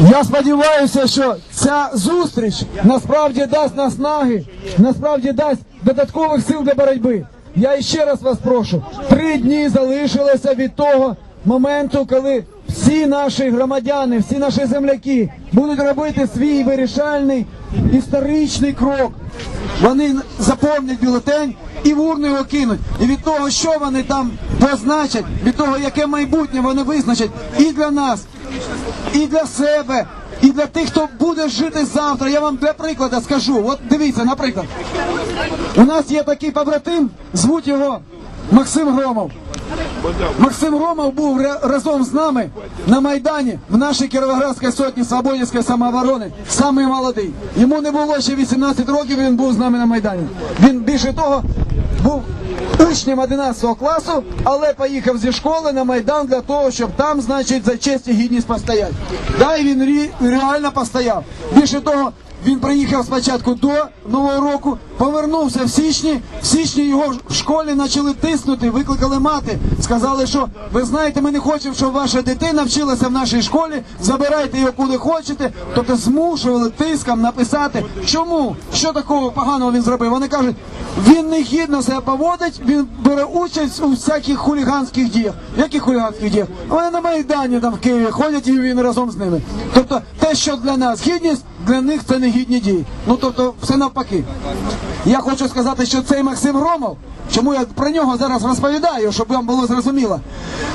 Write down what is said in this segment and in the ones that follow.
Я сподіваюся, що ця зустріч насправді дасть наснаги, насправді дасть додаткових сил для боротьби. Я ще раз вас прошу, три дні залишилося від того моменту, коли всі наші громадяни, всі наші земляки будуть робити свій вирішальний історичний крок. Вони заповнять бюлетень і в урну його кинуть. І від того, що вони там позначать, від того, яке майбутнє вони визначать і для нас, і для себе, і для тих, хто буде жити завтра. Я вам для прикладу скажу. От дивіться, наприклад, у нас є такий побратим, звуть його Максим Громов. Максим Громов був разом з нами на Майдані в нашій Кіровоградській сотні Свободівської самооборони. Самий молодий. Йому не було ще 18 років, він був з нами на Майдані. Він більше того був учнем 11 класу, але поїхав зі школи на Майдан для того, щоб там, значить, за честь і гідність постояти. Да, і він реально постояв. Більше того, він приїхав спочатку до Нового року, повернувся в січні. В січні його в школі почали тиснути, викликали мати. Сказали, що ви знаєте, ми не хочемо, щоб ваша дитина вчилася в нашій школі. Забирайте його куди хочете. Тобто змушували тиском написати, чому що такого поганого він зробив. Вони кажуть, він не гідно себе поводить, він бере участь у всяких хуліганських діях. Яких хуліганських діях? Вони на майдані там в Києві ходять і він разом з ними. Тобто, те, що для нас гідність, для них це не гідні дії. Ну тобто, все навпаки. Я хочу сказати, що цей Максим Громов, чому я про нього зараз розповідаю, щоб вам було зрозуміло.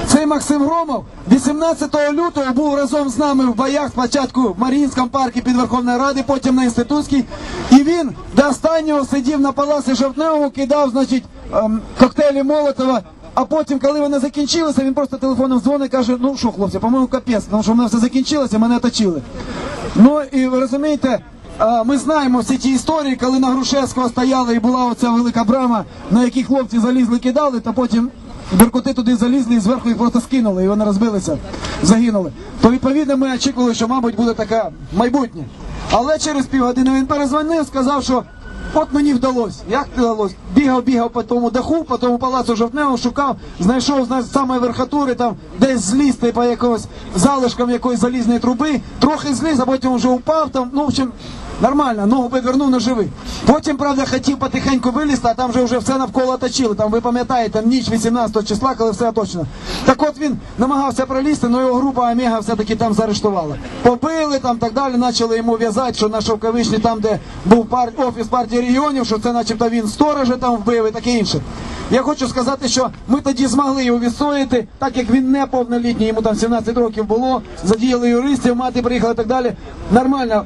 Цей Максим Громов 18 лютого був разом з нами в боях спочатку в Маріїнському парку під Верховною Ради, потім на інститутській. І він до останнього сидів на палаці Жовтневому, кидав, значить, ем, коктейлі Молотова. А потім, коли вони закінчилися, він просто телефоном дзвонить каже: ну що, хлопці, по-моєму, капець, тому що в мене все закінчилося, мене оточили. Ну і ви розумієте, ми знаємо всі ті історії, коли на Грушевського стояла і була оця велика брама, на якій хлопці залізли, кидали, та потім беркути туди залізли і зверху їх просто скинули, і вони розбилися, загинули. То відповідно ми очікували, що, мабуть, буде таке майбутнє. Але через півгодини він перезвонив, сказав, що От мені вдалося. Як вдалося? Бігав, бігав по тому даху, по тому палацу жовтневому, шукав, знайшов з самої верхотури, там десь злізти по якогось залишкам якоїсь залізної труби, трохи зліз, а потім вже упав там. Ну, в общем, нормально, ногу підвернув на живий. Потім, правда, хотів потихеньку вилізти, а там вже вже все навколо оточили. Там ви пам'ятаєте, ніч 18 числа, коли все точно. Так от він намагався пролізти, але його група Омега все-таки там заарештувала. Побили там так далі, почали йому в'язати, що на Шовковичні, там, де був пар... офіс партії регіонів, що це начебто він сторожа там вбив і таке інше. Я хочу сказати, що ми тоді змогли його відстояти, так як він не повнолітній, йому там 17 років було, задіяли юристів, мати приїхала і так далі. Нормально.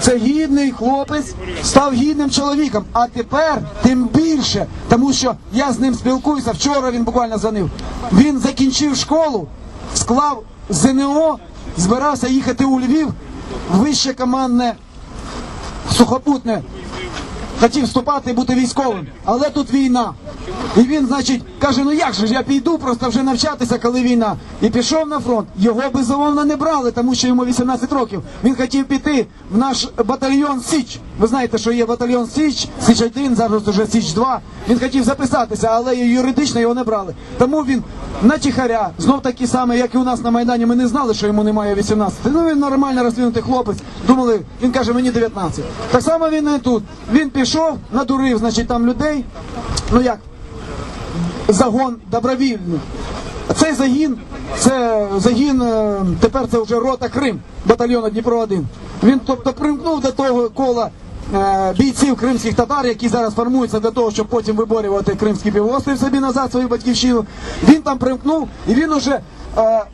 Це гідний хлопець став гідним чоловіком. А тепер тим більше, тому що я з ним спілкуюся. Вчора він буквально дзвонив. Він закінчив школу, склав ЗНО, збирався їхати у Львів, вище командне сухопутне. Хотів вступати і бути військовим, але тут війна. І він, значить, каже: ну як же ж я піду просто вже навчатися, коли війна. І пішов на фронт. Його безумовно не брали, тому що йому 18 років. Він хотів піти в наш батальйон Січ. Ви знаєте, що є батальйон Січ, Січ 1 зараз уже Січ 2 Він хотів записатися, але юридично його не брали. Тому він на тихаря, знов такі саме, як і у нас на Майдані. Ми не знали, що йому немає 18. Ну він нормально розвинутий хлопець. Думали, він каже, мені 19. Так само він і тут. Він пішов, надурив, значить, там людей. Ну як? загон добровільний. Цей загін, це загін, е, тепер це вже рота Крим, батальйону Дніпро 1 Він тобто примкнув до того кола бійців кримських татар, які зараз формуються для того, щоб потім виборювати Кримський півострів собі назад, свою батьківщину. Він там примкнув і він уже. е,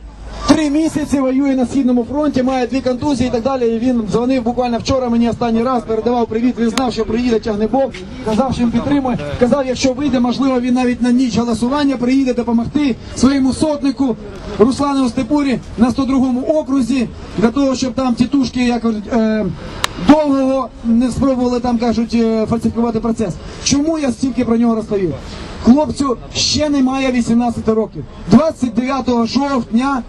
Три місяці воює на східному фронті, має дві контузії і так далі. І він дзвонив буквально вчора мені останній раз, передавав привіт. Він знав, що приїде тягнебок, казав, що він підтримує. Казав, якщо вийде, можливо, він навіть на ніч голосування приїде допомогти своєму сотнику Руслану Степурі на 102-му окрузі для того, щоб там тітушки як довго не спробували там кажуть е, фальсифікувати процес. Чому я стільки про нього розповів? Хлопцю ще немає 18 років. 29 жовтня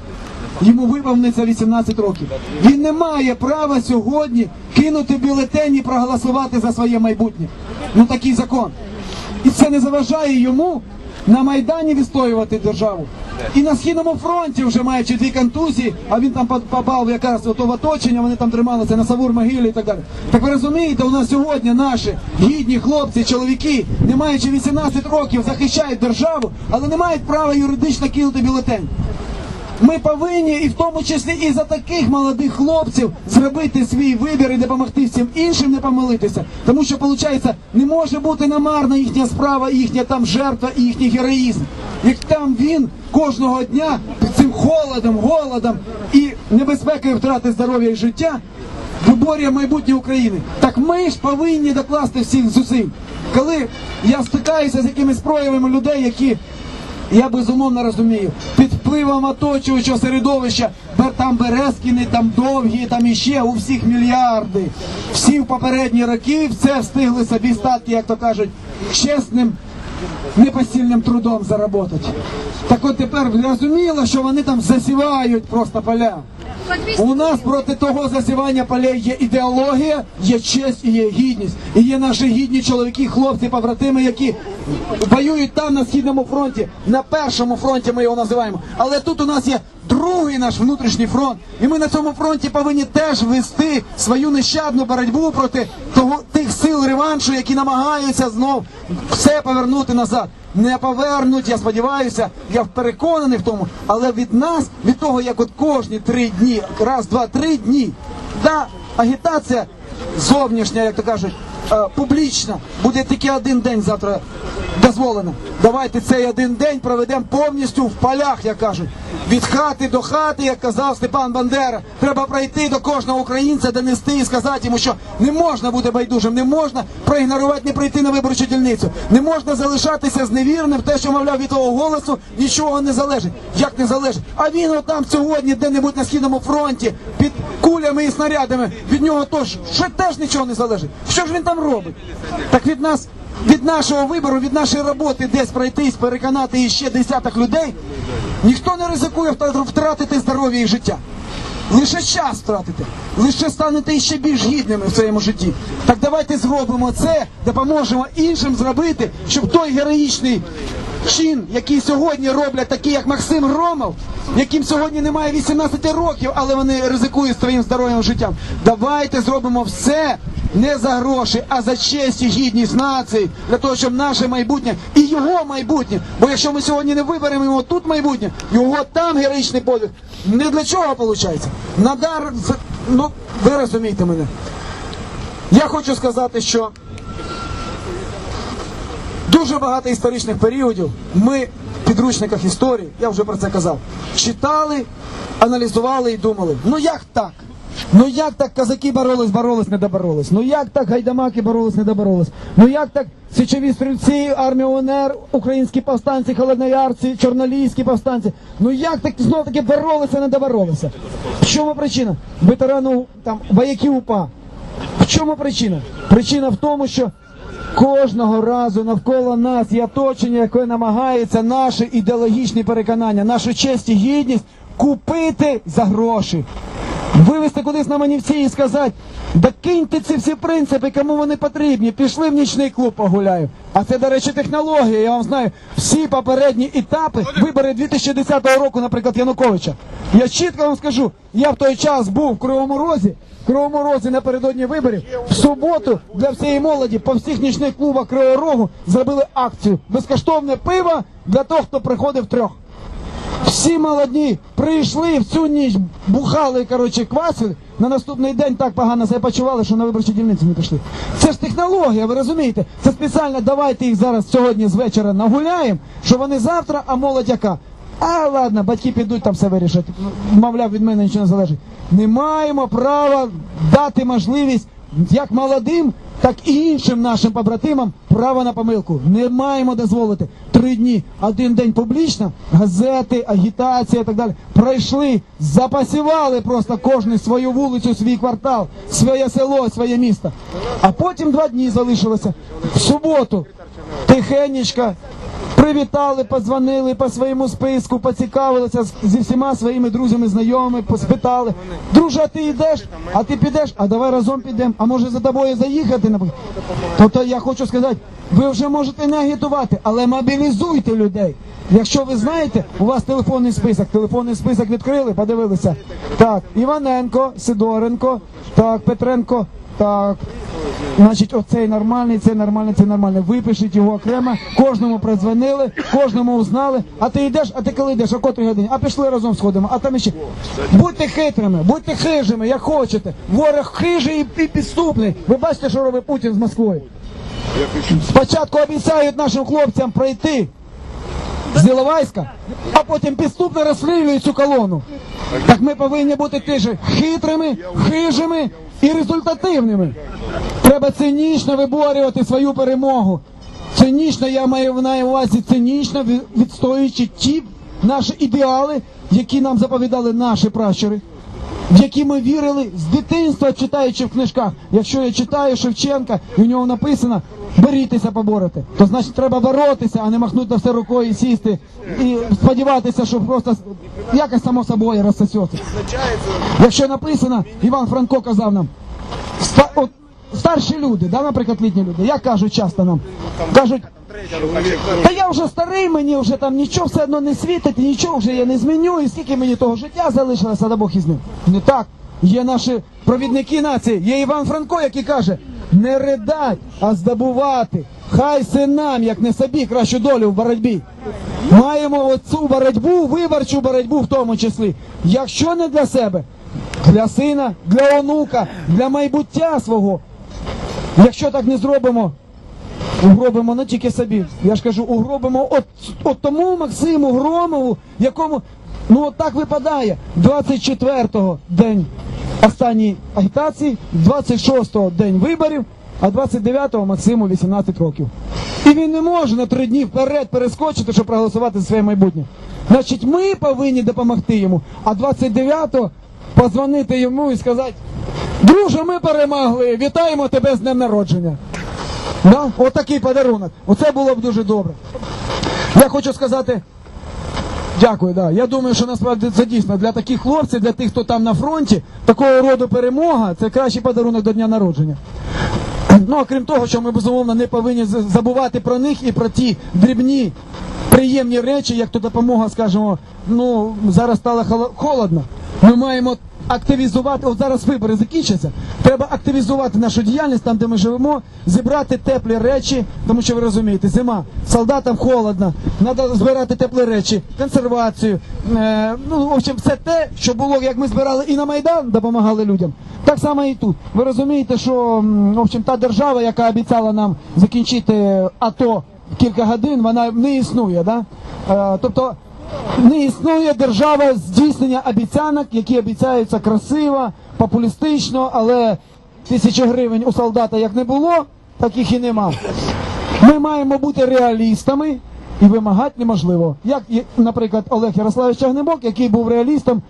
йому виповниться 18 років. Він не має права сьогодні кинути бюлетень і проголосувати за своє майбутнє. Ну такий закон. І це не заважає йому на Майдані відстоювати державу. І на східному фронті вже маючи дві контузії, а він там попав якраз в оточення, вони там трималися на Савур могилі і так далі. Так ви розумієте, у нас сьогодні наші гідні хлопці, чоловіки, не маючи 18 років, захищають державу, але не мають права юридично кинути бюлетень. Ми повинні, і в тому числі і за таких молодих хлопців, зробити свій вибір і допомогти всім іншим не помилитися. Тому що, виходить, не може бути намарна їхня справа, їхня там жертва і їхній героїзм. Як там він кожного дня під цим холодом, голодом і небезпекою втрати здоров'я і життя виборює майбутнє України. Так ми ж повинні докласти всіх зусиль. Коли я стикаюся з якимись проявами людей, які я безумовно розумію, під впливом оточуючого середовища, там Березкіни, там довгі, там іще у всіх мільярди. Всі в попередні роки все встигли собі статки, як то кажуть, чесним, непосильним трудом заработати. Так от тепер зрозуміло, що вони там засівають просто поля. У нас проти того засівання полей є ідеологія, є честь і є гідність. І є наші гідні чоловіки, хлопці, побратими, які воюють там на східному фронті, на першому фронті ми його називаємо. Але тут у нас є другий наш внутрішній фронт, і ми на цьому фронті повинні теж вести свою нещадну боротьбу проти того тих сил реваншу, які намагаються знов все повернути назад. Не повернуть, я сподіваюся, я переконаний в тому, але від нас, від того, як от кожні три дні, раз, два, три дні, да, агітація зовнішня, як то кажуть, е, публічна, буде тільки один день завтра дозволено. Давайте цей один день проведемо повністю в полях, як кажуть. Від хати до хати, як казав Степан Бандера, треба пройти до кожного українця, донести і сказати йому, що не можна бути байдужим, не можна проігнорувати, не прийти на виборчу дільницю, не можна залишатися зневірним в те, що мовляв від того голосу нічого не залежить. Як не залежить? А він отам сьогодні, де-небудь на східному фронті, під кулями і снарядами, від нього тож ще теж нічого не залежить. Що ж він там робить? Так від нас. Від нашого вибору, від нашої роботи десь пройтись, переконати іще десяток людей, ніхто не ризикує втра- втратити здоров'я і життя. Лише час втратите, лише станете ще більш гідними в своєму житті. Так давайте зробимо це, допоможемо іншим зробити, щоб той героїчний чин, який сьогодні роблять такі, як Максим Громов, яким сьогодні немає 18 років, але вони ризикують своїм здоров'ям життям. Давайте зробимо все не за гроші, а за честь і гідність нації, для того, щоб наше майбутнє і його майбутнє. Бо якщо ми сьогодні не виберемо його тут майбутнє, його там героїчний подвиг. Не для чого виходить? Надар, ну ви розумієте мене. Я хочу сказати, що дуже багато історичних періодів ми в підручниках історії, я вже про це казав, читали, аналізували і думали, ну як так? Ну як так казаки боролись, боролись, не доборолись? Ну як так гайдамаки боролись, не доборолись? Ну як так січові стрільці, армія УНР, українські повстанці, холодноярці, чорнолійські повстанці? Ну як так знов таки боролися, не доборолися? В чому причина? Ветерану там вояків УПА. В чому причина? Причина в тому, що кожного разу навколо нас є оточення, яке намагається наші ідеологічні переконання, нашу честь і гідність купити за гроші. Вивезти кудись на манівці і сказати, да киньте ці всі принципи, кому вони потрібні. Пішли в нічний клуб погуляю. А це, до речі, технологія. Я вам знаю всі попередні етапи вибори 2010 року, наприклад, Януковича. Я чітко вам скажу, я в той час був в Кривому Розі, в Кривому Розі напередодні виборів. В суботу для всієї молоді по всіх нічних клубах Кривого Рогу зробили акцію. Безкоштовне пиво для того, хто приходив трьох. Всі молоді прийшли в цю ніч, бухали, коротше, квасили. На наступний день так погано себе почували, що на виборчі дільниці не пішли. Це ж технологія, ви розумієте? Це спеціально давайте їх зараз сьогодні з вечора нагуляємо, що вони завтра, а молодь яка. А ладно, батьки підуть там все вирішать. Мовляв, від мене нічого не залежить. Не маємо права дати можливість як молодим, так і іншим нашим побратимам право на помилку. Не маємо дозволити. Три дні, один день публічно, газети, агітація і так далі. Пройшли, запасівали просто кожен свою вулицю, свій квартал, своє село, своє місто. А потім два дні залишилося. В суботу тихенечко, Привітали, подзвонили по своєму списку, поцікавилися зі всіма своїми друзями, знайомими, поспитали. Друже, а ти йдеш? А ти підеш? А давай разом підемо. А може за тобою заїхати? Тобто я хочу сказати, ви вже можете не агітувати, але мобілізуйте людей. Якщо ви знаєте, у вас телефонний список, телефонний список відкрили, подивилися. Так, Іваненко, Сидоренко, так, Петренко, так. Значить, оцей нормальний, цей нормальний, цей нормальний. Випишіть його окремо, кожному продзвонили, кожному узнали. А ти йдеш, а ти коли йдеш, о котрій годині? А пішли разом сходимо. А там ще будьте хитрими, будьте хижими, як хочете. Ворог хижий і підступний. Ви бачите, що робить Путін з Москвою? Спочатку обіцяють нашим хлопцям пройти з Іловайська, а потім підступно розстрілюють цю колону. Так ми повинні бути теж хитрими, хижими і результативними. Треба цинічно виборювати свою перемогу. Цинічно, я маю на увазі цинічно відстоюючи ті наші ідеали, які нам заповідали наші пращури в які ми вірили з дитинства, читаючи в книжках. Якщо я читаю Шевченка, і в нього написано борітеся поборете, то значить треба боротися, а не махнути на все рукою і сісти і сподіватися, що просто якось само собою розсосеться. Якщо написано, Іван Франко казав нам, от, старші люди, да, наприклад, літні люди, як кажуть часто нам, кажуть, та я вже старий, мені вже там нічого все одно не світить, нічого вже я не зміню, і скільки мені того життя залишилося, да Бог із ним. Не так. Є наші провідники нації, є Іван Франко, який каже: не ридать, а здобувати. Хай синам, як не собі, кращу долю в боротьбі. Маємо оцю боротьбу, виборчу боротьбу в тому числі. Якщо не для себе, для сина, для онука, для майбуття свого. Якщо так не зробимо, угробимо не тільки собі. Я ж кажу, угробимо от, от тому Максиму Громову, якому ну от так випадає 24-го день останньої агітації, 26-го день виборів, а 29-го Максиму 18 років. І він не може на три дні вперед перескочити, щоб проголосувати за своє майбутнє. Значить, ми повинні допомогти йому, а 29-го позвонити йому і сказати: друже, ми перемогли, вітаємо тебе з днем народження. Да? Отакий подарунок. Оце було б дуже добре. Я хочу сказати. Дякую, да. Я думаю, що насправді це дійсно для таких хлопців, для тих, хто там на фронті, такого роду перемога це кращий подарунок до дня народження. Ну, а крім того, що ми безумовно не повинні забувати про них і про ті дрібні, приємні речі, як то допомога, скажімо, ну зараз стало холо- холодно. Ми маємо активізувати, от зараз вибори закінчаться. Треба активізувати нашу діяльність там, де ми живемо, зібрати теплі речі, тому що ви розумієте, зима, солдатам холодно, треба збирати теплі речі, консервацію. Е, ну, в общем, все те, що було, як ми збирали і на Майдан, допомагали людям. Так само і тут. Ви розумієте, що в общем, та держава, яка обіцяла нам закінчити АТО кілька годин, вона не існує. Да? Е, тобто не існує держава здійснення обіцянок, які обіцяються красиво, популістично, але тисячі гривень у солдата як не було, таких і нема. Ми маємо бути реалістами і вимагати неможливо. Як, наприклад, Олег Ярославович Агнебок, який був реалістом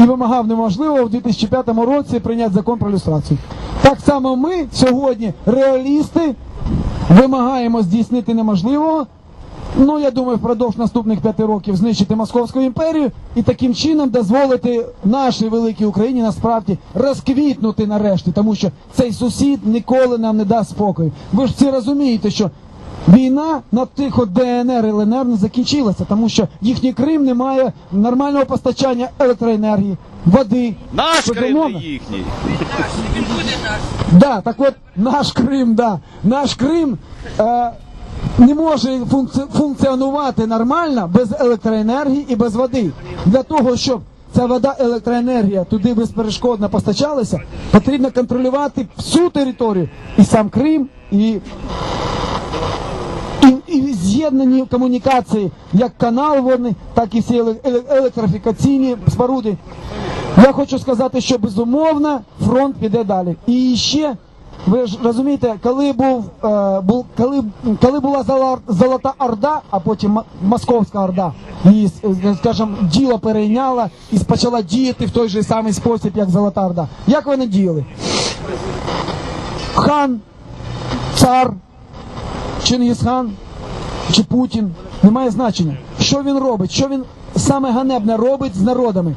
і вимагав неможливого в 2005 році прийняти закон про люстрацію. Так само ми сьогодні реалісти вимагаємо здійснити неможливого. Ну, я думаю, впродовж наступних п'яти років знищити Московську імперію і таким чином дозволити нашій великій Україні насправді розквітнути нарешті, тому що цей сусід ніколи нам не дасть спокою. Ви ж всі розумієте, що війна на тих от ДНР і ЛНР не закінчилася, тому що їхній Крим не має нормального постачання електроенергії, води. Наш Крим не їхній. Да, так от наш Крим, да. Наш Крим е, не може функці- функціонувати нормально без електроенергії і без води. Для того, щоб ця вода, електроенергія туди безперешкодно постачалася, потрібно контролювати всю територію і сам Крим, і і, і з'єднані комунікації, як канал водний, так і всі еле- еле- електрифікаційні споруди. Я хочу сказати, що безумовно фронт піде далі. І ще ви ж розумієте, коли був, е, був коли, коли була Золота Орда, а потім Московська Орда, її, е, скажімо, діло перейняла і почала діяти в той же самий спосіб, як Золота Орда. Як вони діяли? Хан, цар, Чингісхан чи Путін Немає значення. Що він робить? Що він саме ганебне робить з народами?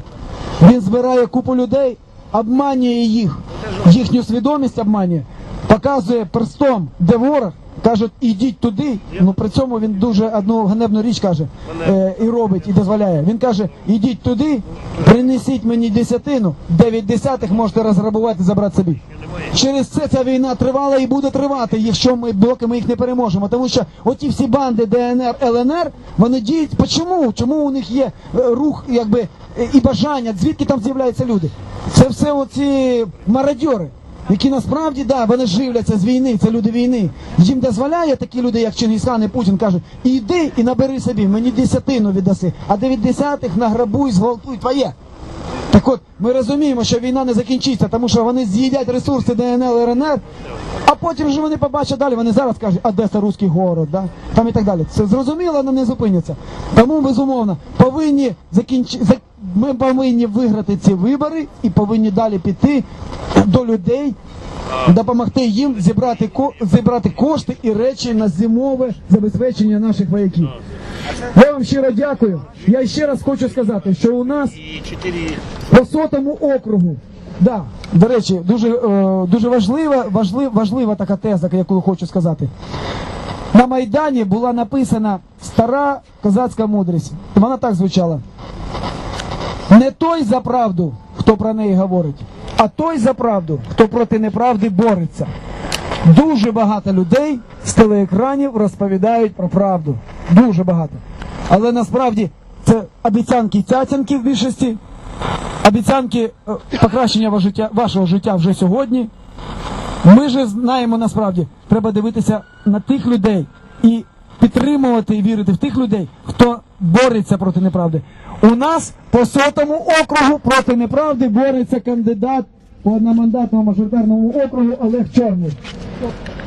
Він збирає купу людей, обманює їх, їхню свідомість обманює, показує перстом, де ворог, каже, ідіть туди. Ну при цьому він дуже одну ганебну річ каже е, і робить, і дозволяє. Він каже: ідіть туди, принесіть мені десятину, дев'ять десятих можете розграбувати, забрати собі. Через це ця війна тривала і буде тривати, якщо ми доки ми їх не переможемо. Тому що оті всі банди ДНР, ЛНР, вони діють. Чому? Чому у них є е, рух, якби е, і бажання? Звідки там з'являються люди? Це все оці мародьори. Які насправді да, вони живляться з війни, це люди війни. Їм дозволяє такі люди, як Чингисхан і Путін, кажуть, іди і набери собі, мені десятину віддаси, а дев'ять десятих награбуй, зґвалтуй твоє. Так от, ми розуміємо, що війна не закінчиться, тому що вони з'їдять ресурси ДНЛ, РНР, а потім вже вони побачать далі, вони зараз кажуть, Одеса, русський город, да? там і так далі. Це зрозуміло, але не зупиняться. Тому, безумовно, повинні закінч... ми повинні виграти ці вибори і повинні далі піти до людей, допомогти їм зібрати, ко... зібрати кошти і речі на зимове забезпечення наших вояків. Я вам щиро дякую. Я ще раз хочу сказати, що у нас по сотому округу. Да, до речі, дуже, е, дуже важлива, важлива, важлива така теза, яку я хочу сказати. На Майдані була написана стара козацька мудрість. Вона так звучала. Не той за правду, хто про неї говорить, а той за правду, хто проти неправди бореться. Дуже багато людей з телеекранів розповідають про правду. Дуже багато. Але насправді це обіцянки цяцянки в більшості, обіцянки е, покращення вашого життя вже сьогодні. Ми же знаємо насправді, треба дивитися на тих людей і підтримувати і вірити в тих людей, хто бореться проти неправди. У нас по сотому округу проти неправди бореться кандидат по одномандатному мажоритарному округу Олег Чорний.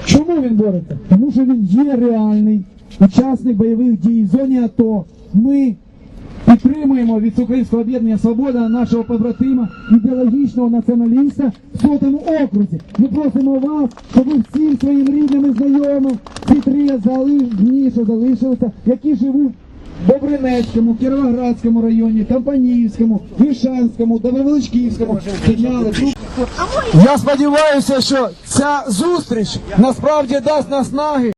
Чому він бореться? Тому що він є реальний учасник бойових дій в зоні АТО. Ми підтримуємо від Українського об'єднання Свобода нашого побратима, ідеологічного націоналіста в сотому окрузі. Ми просимо вас, щоб ви всім своїм рідним і знайомим ці три залишилися, які живуть в Добринецькому, Кіровоградському районі, Кампанівському, Вишанському, Добровеличківському, підняли. Я сподіваюся, що ця зустріч насправді дасть наснаги